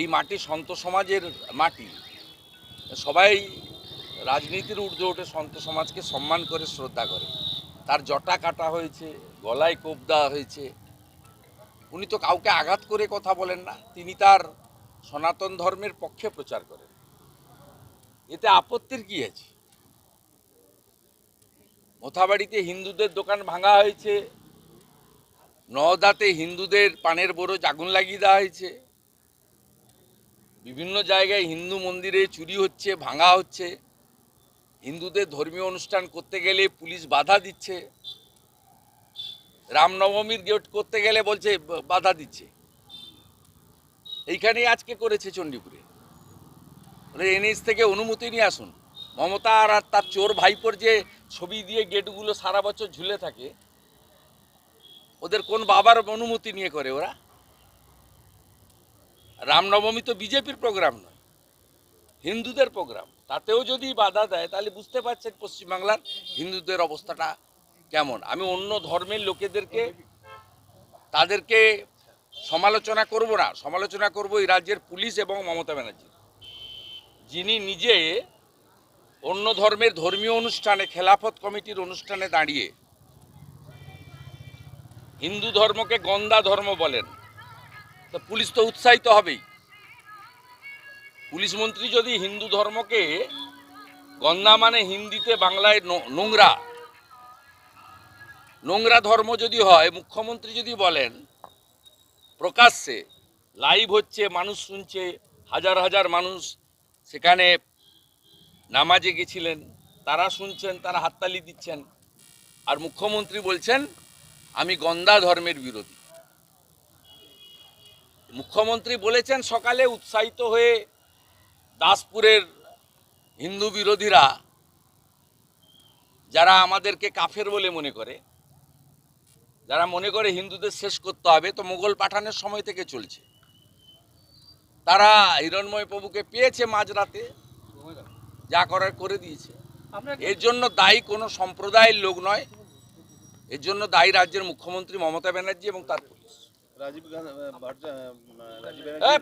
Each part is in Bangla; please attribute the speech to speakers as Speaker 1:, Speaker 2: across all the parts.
Speaker 1: এই মাটি সন্ত সমাজের মাটি। সবাই রাজনীতির ঊর্ধ্বে উঠে সন্ত সমাজকে সম্মান করে, শ্রদ্ধা করে। তার জটা কাটা হয়েছে, গলায় কোপ দেওয়া হয়েছে। উনি তো কাউকে আঘাত করে কথা বলেন না, তিনি তার সনাতন ধর্মের পক্ষে প্রচার করেন। এতে আপত্তির কি আছে? মোথাবাড়িতে হিন্দুদের দোকান ভাঙা হয়েছে, নওদাতে হিন্দুদের পানের বরজ আগুন লাগিয়ে দেওয়া হয়েছে। বিভিন্ন জায়গায় হিন্দু মন্দিরে চুরি হচ্ছে, ভাঙা হচ্ছে। হিন্দুদের ধর্মীয় অনুষ্ঠান করতে গেলে পুলিশ বাধা দিচ্ছে। রামনবমীর গেট করতে গেলে বলছে বাধা দিচ্ছে। এইখানেই আজকে করেছে চণ্ডীপুরে। এনএস থেকে অনুমতি নিয়ে আসুন। মমতা আর তার চোর ভাইপোর যে ছবি দিয়ে গেটগুলো সারা বছর ঝুলে থাকে, ওদের কোন বাবার অনুমতি নিয়ে করে ওরা? রামনবমী তো বিজেপির প্রোগ্রাম নয়, হিন্দুদের প্রোগ্রাম। তাতেও যদি বাধা দেয়, তাহলে বুঝতে পারছেন পশ্চিমবাংলার হিন্দুদের অবস্থাটা কেমন। আমি অন্য ধর্মের লোকেদেরকে, তাদেরকে সমালোচনা করব না। সমালোচনা করব এই রাজ্যের পুলিশ এবং মমতা ব্যানার্জি। যিনি নিজে অন্য ধর্মের ধর্মীয় অনুষ্ঠানে, খেলাফত কমিটির অনুষ্ঠানে দাঁড়িয়ে হিন্দু ধর্মকে গন্দা ধর্ম বলেন তো পুলিশ তো উৎসাহিত হবেই। পুলিশ মন্ত্রী যদি হিন্দু ধর্মকে গন্ধা মানে হিন্দিতে বাংলায় নোংরা নোংরা ধর্ম যদি হয়, মুখ্যমন্ত্রী যদি বলেন, প্রকাশ্যে লাইভ হচ্ছে, মানুষ শুনছে, হাজার হাজার মানুষ সেখানে নামাজে গেছিলেন, তারা শুনছেন, তারা হাততালি দিচ্ছেন। আর মুখ্যমন্ত্রী বলছেন, আমি গন্দা ধর্মের বিরোধী। মুখ্যমন্ত্রী বলেছেন সকালে উৎসাহিত হয়ে দাসপুরের হিন্দু বিরোধীরা যারা আমাদেরকে কাফের বলে মনে করে যারা মনে করে হিন্দুদের শেষ করতে হবে তো মোগল পাঠানের সময় থেকে চলছে। তারা হিরণময় প্রভুকে পেয়েছে মাঝরাতে যা করার করে দিয়েছে। এর জন্য দায়ী কোনো সম্প্রদায়ের লোক নয় এর জন্য দায়ী রাজ্যের মুখ্যমন্ত্রী মমতা ব্যানার্জি এবং তার
Speaker 2: রাজীব গান্ধী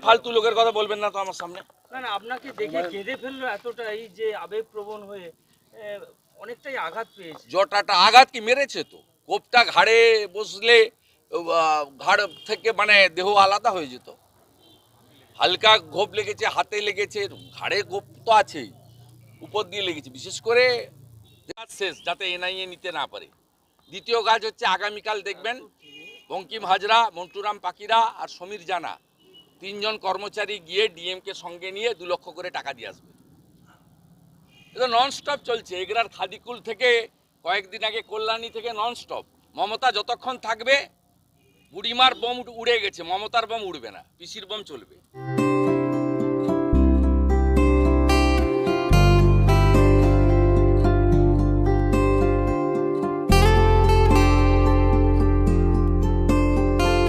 Speaker 1: ফালতু লোকের কথা বলবেন না তো আমার সামনে।
Speaker 3: না না আপনাকে দেখে কেঁদে ফেলল এতটাই যে আবেগপ্রবণ হয়ে অনেকটাই আঘাত পেয়েছে।
Speaker 1: জটাটা আঘাত কি মেরেছে তো? কোপটা ঘাড়ে বসলে ঘাড় থেকে মানে দেহ আলাদা হয়ে যেত। হালকা গোপ লেগেছে হাতে লেগেছে ঘাড়ে গোপ তো আছেই। উপর দিয়ে লেগেছে বিশেষ করে শেষ যাতে এনআইএ নিতে না পারে। দ্বিতীয় কাজ হচ্ছে আগামীকাল দেখবেন বঙ্কিম হাজরা, মন্টুরাম পাকিরা আর সমীর জানা তিনজন কর্মচারী গিয়ে ডিএমকে সঙ্গে নিয়ে দু লক্ষ করে টাকা দিয়ে আসবে। এটা নন স্টপ চলছে। এগরার খাদিকুল থেকে কয়েকদিন আগে কল্যাণী থেকে নন স্টপ মমতা যতক্ষণ থাকবে, বুড়িমার বোম উড়ে গেছে। মমতার বোম উড়বে না। পিসির বোম চলবে।